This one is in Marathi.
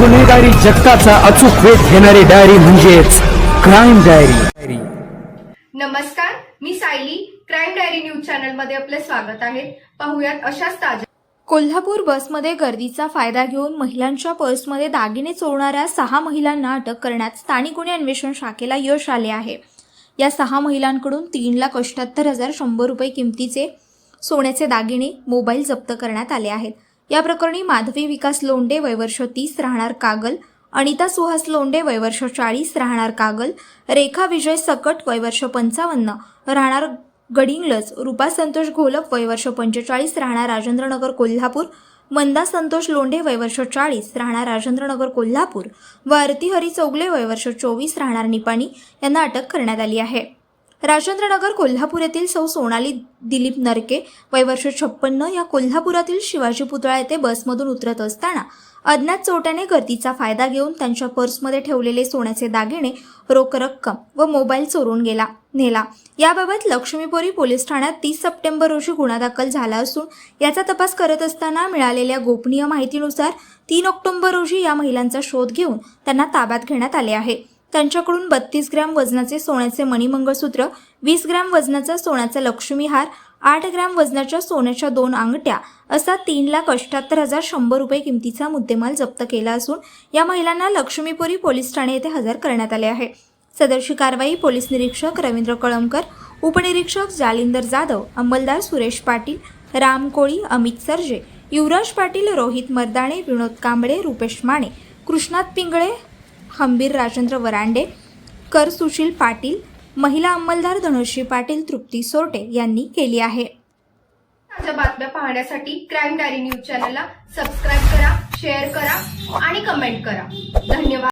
गुन्हेगारी जगताचा अचूक वेध घेणारी डायरी म्हणजेच क्राईम डायरी. नमस्कार मी सायली. क्राईम डायरी न्यूज चॅनलमध्ये आपले स्वागत आहे. पाहुयात अशाच ताज्या कोल्हापूर बसमध्ये गर्दीचा फायदा घेऊन महिलांच्या पर्समध्ये दागिने चोरणाऱ्या सहा महिलांना अटक करण्यात स्थानिक गुन्हे अन्वेषण शाखेला यश आले आहे. या सहा महिलांकडून तीन लाख अठ्याहत्तर हजार शंभर रुपये किमतीचे सोन्याचे दागिने मोबाईल जप्त करण्यात आले आहेत. या प्रकरणी माधवी विकास लोंडे वयवर्ष तीस राहणार कागल अनिता सुहास लोंडे वयवर्ष चाळीस राहणार कागल रेखा विजय सकट वयवर्ष पंचावन्न राहणार गडिंगलज रुपा संतोष घोलप वयवर्ष पंचेचाळीस राहणार राजेंद्रनगर कोल्हापूर मंदा संतोष लोंढे वयवर्ष चाळीस राहणार राजेंद्रनगर कोल्हापूर व आरती हरी चौगले वयवर्ष चोवीस राहणार निपाणी यांना अटक करण्यात आली आहे. राजेंद्रनगर कोल्हापूर येथील सौ सोनाली दिलीप नरके वयवर्ष छप्पन्न या कोल्हापुरातील शिवाजी पुतळा येथे बसमधून उतरत असताना अज्ञात चोट्याने गर्दीचा फायदा घेऊन त्यांच्या पर्समध्ये ठेवलेले सोन्याचे दागिने रोख रक्कम व मोबाईल चोरून गेला नेला. याबाबत लक्ष्मीपुरी पोलीस ठाण्यात तीस सप्टेंबर रोजी गुन्हा दाखल झाला असून याचा तपास करत असताना मिळालेल्या गोपनीय माहितीनुसार तीन ऑक्टोबर रोजी या महिलांचा शोध घेऊन त्यांना ताब्यात घेण्यात आले आहे. त्यांच्याकडून बत्तीस ग्रॅम वजनाचे सोन्याचे मणिमंगळसूत्र वीस ग्रॅम वजनाचा सोन्याचा लक्ष्मीहार आठ ग्रॅम वजनाच्या सोन्याच्या दोन अंगठ्या असा तीन लाख अठ्याहत्तर हजार शंभर रुपये किमतीचा मुद्देमाल जप्त केला असून या महिलांना लक्ष्मीपुरी पोलीस ठाणे येथे हजर करण्यात आले आहे. सदरची कारवाई पोलीस निरीक्षक रवींद्र कळमकर उपनिरीक्षक जालिंदर जाधव अंमलदार सुरेश पाटील राम कोळी अमित सरजे युवराज पाटील रोहित मर्दाणे विनोद कांबळे रुपेश माने कृष्णात पिंगळे हंबीर राजेंद्र वरांडे कर सुशील पाटील महिला अंमलदार धनुश्री पाटील तृप्ती सोरटे यांनी केली आहे. ताज्या बातम्या पाहण्यासाठी क्राईम डायरी न्यूज चॅनलला सबस्क्राईब करा शेअर करा आणि कमेंट करा. धन्यवाद.